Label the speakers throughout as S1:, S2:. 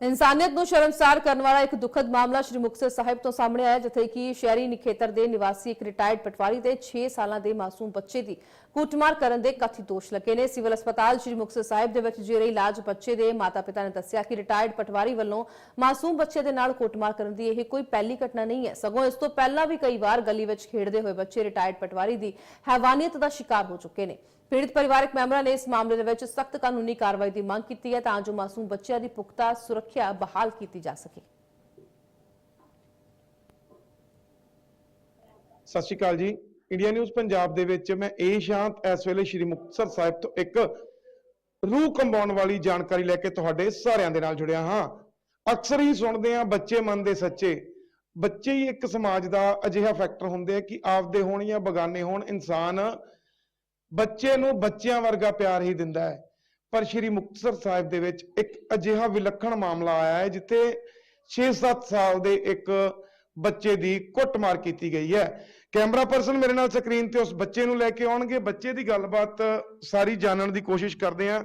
S1: ਇਨਸਾਨੀਅਤ ਨੂੰ ਸ਼ਰਮਸਾਰ ਕਰਨ ਵਾਲਾ ਇੱਕ ਦੁਖਦ ਮਾਮਲਾ ਸ਼੍ਰੀ ਮੁਕਤਸਰ ਸਾਹਿਬ ਤੋਂ ਸਾਹਮਣੇ ਆਇਆ ਜਿੱਥੇ ਕਿ ਸ਼ਹਿਰੀ ਖੇਤਰ ਦੇ ਨਿਵਾਸੀ ਇੱਕ ਰਿਟਾਇਰਡ ਪਟਵਾਰੀ ਦੇ 6 ਸਾਲਾਂ ਦੇ ਮਾਸੂਮ ਬੱਚੇ ਦੀ ਕੁੱਟਮਾਰ ਕਰਨ ਦੇ ਕਥਿਤ ਦੋਸ਼ ਲੱਗੇ ਨੇ। ਸਿਵਲ ਹਸਪਤਾਲ ਸ਼੍ਰੀ ਮੁਕਤਸਰ ਸਾਹਿਬ ਦੇ ਵਿੱਚ ਜੇਰੇ ਇਲਾਜ ਬੱਚੇ ਦੇ ਮਾਤਾ-ਪਿਤਾ ਨੇ ਦੱਸਿਆ ਕਿ ਰਿਟਾਇਰਡ ਪਟਵਾਰੀ ਵੱਲੋਂ ਮਾਸੂਮ ਬੱਚੇ ਦੇ ਨਾਲ ਕੁੱਟਮਾਰ ਕਰਨ ਦੀ ਇਹ ਕੋਈ ਪਹਿਲੀ ਘਟਨਾ ਨਹੀਂ ਹੈ। ਸਗੋਂ ਇਸ ਤੋਂ ਪਹਿਲਾਂ ਵੀ ਕਈ ਵਾਰ ਗਲੀ ਵਿੱਚ ਖੇਡਦੇ ਹੋਏ ਬੱਚੇ ਰਿਟਾਇਰਡ ਪਟਵਾਰੀ ਦੀ ਹੈਵਾਨੀਅਤ ਦਾ ਸ਼ਿਕਾਰ ਹੋ ਚੁੱਕੇ ਨੇ। ਪੀੜਤ ਪਰਿਵਾਰਕ ਮੈਂਬਰਾਂ ਨੇ ਇਸ ਮਾਮਲੇ ਦੇ ਵਿੱਚ ਸਖਤ ਕਾਨੂੰਨੀ ਕਾਰਵਾਈ ਦੀ ਮੰਗ ਕੀਤੀ ਹੈ ਤਾਂ ਜੋ ਮਾਸੂਮ ਬੱਚਿਆਂ ਦੀ ਪੁਖਤਾ ਸੁਰੱਖਿਆ ਬਹਾਲ ਕੀਤੀ ਜਾ ਸਕੇ।
S2: ਸਤਿ ਸ਼੍ਰੀ ਅਕਾਲ ਜੀ। ਇੰਡੀਆ ਨਿਊਜ਼ ਪੰਜਾਬ ਦੇ ਵਿੱਚ ਮੈਂ ਇਹ ਸ਼ਾਂਤ ਇਸ ਵੇਲੇ ਸ਼੍ਰੀ ਮੁਕਤਸਰ ਸਾਹਿਬ ਤੋਂ ਇੱਕ ਰੂਹ ਕੰਬਾਉਣ ਵਾਲੀ ਜਾਣਕਾਰੀ ਲੈ ਕੇ ਤੁਹਾਡੇ ਸਾਰਿਆਂ ਦੇ ਨਾਲ ਜੁੜਿਆ ਹਾਂ। ਅਕਸਰ ਹੀ ਸੁਣਦੇ ਹਾਂ ਬੱਚੇ ਮਨ ਦੇ ਸੱਚੇ। ਬੱਚੇ ਹੀ ਇੱਕ ਸਮਾਜ ਦਾ ਅਜਿਹਾ ਫੈਕਟਰ ਹੁੰਦੇ ਆ ਕਿ ਆਪਦੇ ਹੋਣ ਜਾਂ ਬਗਾਨੇ ਹੋਣ ਇਨਸਾਨ ਬੱਚੇ ਨੂੰ ਬੱਚਿਆਂ ਵਰਗਾ ਪਿਆਰ ਹੀ ਦਿੰਦਾ ਹੈ। ਪਰ ਸ਼੍ਰੀ ਮੁਕਤਸਰ ਸਾਹਿਬ ਦੇ ਵਿੱਚ ਇੱਕ ਅਜਿਹਾ ਵਿਲੱਖਣ ਮਾਮਲਾ ਆਇਆ ਹੈ ਜਿੱਥੇ 6-7 ਸਾਲ ਦੇ ਇੱਕ ਬੱਚੇ ਦੀ ਕੁੱਟਮਾਰ ਕੀਤੀ ਗਈ ਹੈ। ਕੈਮਰਾ ਪਰਸਨ ਮੇਰੇ ਨਾਲ ਸਕਰੀਨ ਤੇ ਉਸ ਬੱਚੇ ਨੂੰ ਲੈ ਕੇ ਆਉਣਗੇ। ਬੱਚੇ ਦੀ ਗੱਲਬਾਤ ਸਾਰੀ ਜਾਣਨ ਦੀ ਕੋਸ਼ਿਸ਼ ਕਰਦੇ ਹਾਂ।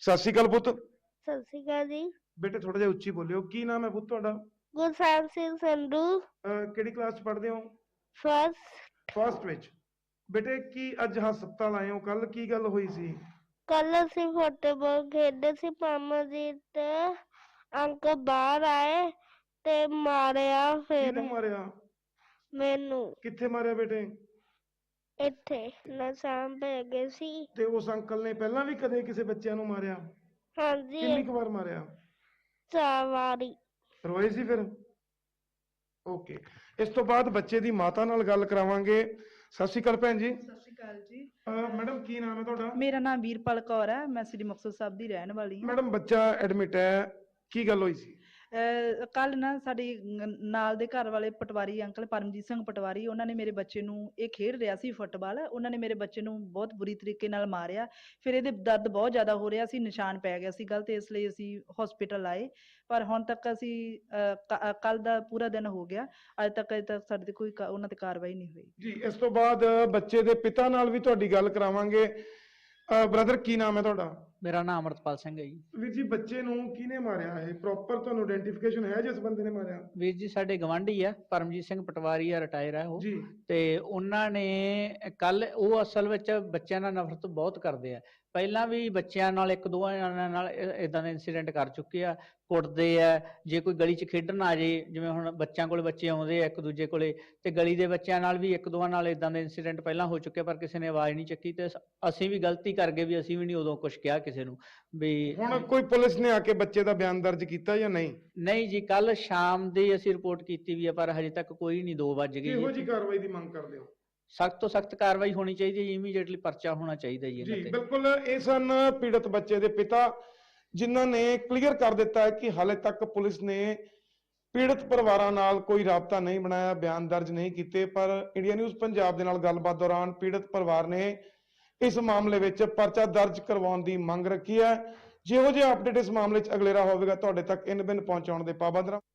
S2: ਸਤਿ ਸ਼੍ਰੀ ਅਕਾਲ ਪੁੱਤ।
S3: ਸਤਿ ਸ਼੍ਰੀ ਅਕਾਲ ਜੀ।
S2: ਬੇਟੇ ਥੋੜਾ ਜਿਹਾ ਉੱਚੀ ਬੋਲਿਓ। ਕੀ ਨਾਮ ਹੈ ਪੁੱਤ ਤੁਹਾਡਾ?
S3: ਗੁਰਸਾਹਿਬ ਸਿੰਘ ਸੰਧੂ।
S2: ਅਹ ਕਿਹੜੀ ਕਲਾਸ ਚ ਪੜ੍ਹਦੇ ਹੋ?
S3: ਫਸਟ
S2: ਫਸਟ ਵਿੱਚ। ਬੇਟੇ ਕੀ ਅੱਜ ਹਸਪਤਾਲ ਆਏ ਹੋ ਕੱਲ ਕੀ ਗੱਲ ਹੋਈ ਸੀ?
S3: ਕੱਲ ਅਸੀਂ ਫੁੱਟਬਾਲ ਖੇਡਦੇ ਸੀ ਮਾਮਾ ਜੀ ਤੇ ਅੰਕਲ ਬਾਹਰ ਆਏ ਤੇ ਮਾਰਿਆ ਫਿਰ।
S2: ਕਿਹਨੂੰ ਮਾਰਿਆ?
S3: ਮੈਨੂੰ।
S2: ਕਿੱਥੇ ਮਾਰਿਆ ਬੇਟੇ?
S3: ਇੱਥੇ ਨਸਾਂ ਪੈ ਗਏ ਸੀ।
S2: ਤੇ ਉਸ ਅੰਕਲ ਨੇ ਪਹਿਲਾਂ ਵੀ ਕਦੇ ਕਿਸੇ ਬੱਚਿਆਂ ਨੂੰ ਮਾਰਿਆ?
S3: ਹਾਂਜੀ।
S2: ਕਿੰਨੀ ਕੁ ਵਾਰ ਮਾਰਿਆ?
S3: ਚਾਰ ਵਾਰੀ।
S2: ਰੋਏ ਸੀ ਫਿਰ? ਓਕੇ ਇਸ ਤੋਂ ਬਾਅਦ ਬੱਚੇ ਦੀ ਮਾਤਾ ਨਾਲ ਗੱਲ ਕਰਾਵਾਂਗੇ। ਸਤਿ ਸ਼੍ਰੀ ਅਕਾਲ ਭੈਣ ਜੀ।
S4: ਸਤਿ ਸ਼੍ਰੀ ਅਕਾਲ ਜੀ।
S2: ਮੈਡਮ ਕੀ ਨਾਮ ਹੈ ਤੁਹਾਡਾ?
S4: ਮੇਰਾ ਨਾਮ ਵੀਰਪਾਲ ਕੌਰ ਹੈ। ਮੈਂ ਸ੍ਰੀ ਮੁਕਤਸਰ ਸਾਹਿਬ ਦੀ ਰਹਿਣ ਵਾਲੀ ਹਾਂ।
S2: ਮੈਡਮ ਬੱਚਾ ਐਡਮਿਟ ਹੈ। ਕੀ ਗੱਲ ਹੋਈ ਸੀ?
S4: ਕੱਲ ਨਾ ਸਾਡੇ ਨਾਲ ਦੇ ਘਰ ਵਾਲੇ ਪਟਵਾਰੀ ਅੰਕਲ ਪਰਮਜੀਤ ਸਿੰਘ ਪਟਵਾਰੀ, ਉਹਨਾਂ ਨੇ ਮੇਰੇ ਬੱਚੇ ਨੂੰ ਇਹ ਖੇਡ ਰਿਹਾ ਸੀ ਫੁੱਟਬਾਲ, ਉਹਨਾਂ ਨੇ ਮੇਰੇ ਬੱਚੇ ਨੂੰ ਬਹੁਤ ਬੁਰੀ ਤਰੀਕੇ ਨਾਲ ਮਾਰਿਆ, ਫਿਰ ਇਹਦੇ ਦਰਦ ਬਹੁਤ ਜ਼ਿਆਦਾ ਹੋ ਰਿਹਾ ਸੀ, ਨਿਸ਼ਾਨ ਪੈ ਗਿਆ ਸੀ ਗਲਤ, ਇਸ ਲਈ ਅਸੀਂ ਹਸਪੀਟਲ ਆਏ, ਪਰ ਹੁਣ ਤੱਕ ਅਸੀਂ ਕੱਲ ਦਾ ਪੂਰਾ ਦਿਨ ਹੋ ਗਿਆ, ਅੱਜ ਤੱਕ ਅਜੇ ਤੱਕ ਸਾਡੇ ਤੇ ਕੋਈ ਉਹਨਾਂ ਤੇ ਕਾਰਵਾਈ ਨਹੀਂ ਹੋਈ।
S2: ਜੀ, ਇਸ ਤੋਂ ਬਾਅਦ ਬੱਚੇ ਦੇ ਪਿਤਾ ਨਾਲ ਵੀ ਤੁਹਾਡੀ ਗੱਲ ਕਰਾਵਾਂਗੇ। ਬ੍ਰਦਰ ਕੀ ਨਾਮ ਹੈ ਤੁਹਾਡਾ?
S5: ਮੇਰਾ ਨਾਮ ਅਮਰਤਪਾਲ ਸਿੰਘ ਹੈ ਜੀ।
S2: ਵੀਰ ਜੀ ਬੱਚੇ ਨੂੰ ਕਿਹਨੇ ਮਾਰਿਆ ਇਹ? ਪ੍ਰੋਪਰ ਤੁਹਾਨੂੰ ਆਇਡੈਂਟੀਫਿਕੇਸ਼ਨ ਹੈ ਜਿਸ ਬੰਦੇ ਨੇ ਮਾਰਿਆ?
S5: ਵੀਰ ਜੀ ਸਾਡੇ ਗਵਾਂਢੀ ਆ ਪਰਮਜੀਤ ਸਿੰਘ ਪਟਵਾਰੀ ਆ ਰਿਟਾਇਰ ਆ ਉਹ।
S2: ਜੀ।
S5: ਤੇ ਉਹਨਾਂ ਨੇ ਕੱਲ ਉਹ ਅਸਲ ਵਿੱਚ ਬੱਚਿਆਂ ਨਾਲ ਨਫ਼ਰਤ ਬਹੁਤ ਕਰਦੇ ਆ। ਪਹਿਲਾਂ ਵੀ ਬੱਚਿਆਂ ਨਾਲ ਇੱਕ ਦੋ ਜਣਿਆਂ ਨਾਲ ਇਦਾਂ ਦੇ ਇਨਸੀਡੈਂਟ ਕਰ ਚੁੱਕੇ ਆ ਕੁੱਟਦੇ ਆ ਜੇ ਕੋਈ ਗਲੀ 'ਚ ਖੇਡਣ ਆ ਜੇ ਜਿਵੇਂ ਹੁਣ ਬੱਚਿਆਂ ਕੋਲ ਬੱਚੇ ਆਉਂਦੇ ਆ ਇੱਕ ਦੂਜੇ ਕੋਲੇ ਤੇ ਗਲੀ ਦੇ ਬੱਚਿਆਂ ਨਾਲ ਵੀ ਇੱਕ ਦੋਆਂ ਨਾਲ ਇਦਾਂ ਦੇ ਇਨਸੀਡੈਂਟ ਪਹਿਲਾਂ ਹੋ ਚੁੱਕੇ ਪਰ ਕਿਸੇ ਨੇ ਆਵਾਜ਼ ਨਹੀਂ ਚੱਕੀ ਤੇ ਅਸੀਂ ਵੀ ਗਲਤੀ ਕਰ ਗਏ ਵੀ ਅਸੀਂ ਵੀ ਨਹੀਂ ਉਦੋਂ ਕੁਝ ਕਿਹਾ ਕਿਸੇ ਨੂੰ ਵੀ
S2: ਹੁਣ ਕੋਈ ਪੁਲਿਸ ਨੇ ਆ ਕੇ ਬੱਚੇ ਦਾ ਬਿਆਨ ਦਰਜ ਕੀਤਾ ਜਾਂ ਨਹੀਂ?
S5: ਨਹੀਂ ਜੀ ਕੱਲ ਸ਼ਾਮ ਦੀ ਅਸੀਂ ਰਿਪੋਰਟ ਕੀਤੀ ਵੀ ਆ ਪਰ ਹਜੇ ਤੱਕ ਕੋਈ ਨਹੀਂ 2 ਵੱਜ ਗਏ
S2: ਕਿਹੋ ਜੀ। ਕਾਰਵਾਈ ਦੀ ਮੰਗ ਕਰਦੇ ਹੋ?
S5: ਸਖਤ ਤੋਂ ਸਖਤ ਕਾਰਵਾਈ ਹੋਣੀ ਚਾਹੀਦੀ ਹੈ ਇਮੀਡੀਏਟਲੀ ਪਰਚਾ ਹੋਣਾ ਚਾਹੀਦਾ ਜੀ
S2: ਜੀ
S5: ਇਹਨਾਂ ਤੇ।
S2: ਬਿਲਕੁਲ ਇਹ ਸਨ ਪੀੜਤ ਬੱਚੇ ਦੇ ਪਿਤਾ ਜਿਨ੍ਹਾਂ ਨੇ ਕਲੀਅਰ ਕਰ ਦਿੱਤਾ ਹੈ ਕਿ ਹਾਲੇ ਤੱਕ ਪੁਲਿਸ ਨੇ ਪੀੜਤ ਪਰਿਵਾਰਾਂ ਨਾਲ ਕੋਈ ਰਾਬਤਾ ਨਹੀਂ ਬਣਾਇਆ ਬਿਆਨ ਦਰਜ ਨਹੀਂ ਕੀਤੇ ਪਰ ਇੰਡੀਆ ਨਿਊਜ਼ ਪੰਜਾਬ ਦੇ ਨਾਲ ਗੱਲਬਾਤ ਦੌਰਾਨ ਪੀੜਤ ਪਰਿਵਾਰ ਨੇ ਇਸ ਮਾਮਲੇ ਵਿੱਚ ਪਰਚਾ ਦਰਜ ਕਰਵਾਉਣ ਦੀ ਮੰਗ ਰੱਖੀ ਹੈ। ਜਿਹੋ ਜਿਹਾ ਅਪਡੇਟ ਇਸ ਮਾਮਲੇ 'ਚ ਅਗਲੇਰਾ ਹੋਵੇਗਾ ਤੁਹਾਡੇ ਤੱਕ ਇਨ ਬਿਨ ਪਹੁੰਚਾਉਣ ਦੇ ਪਾਬੰਦ ਰਹਾਂਗੇ।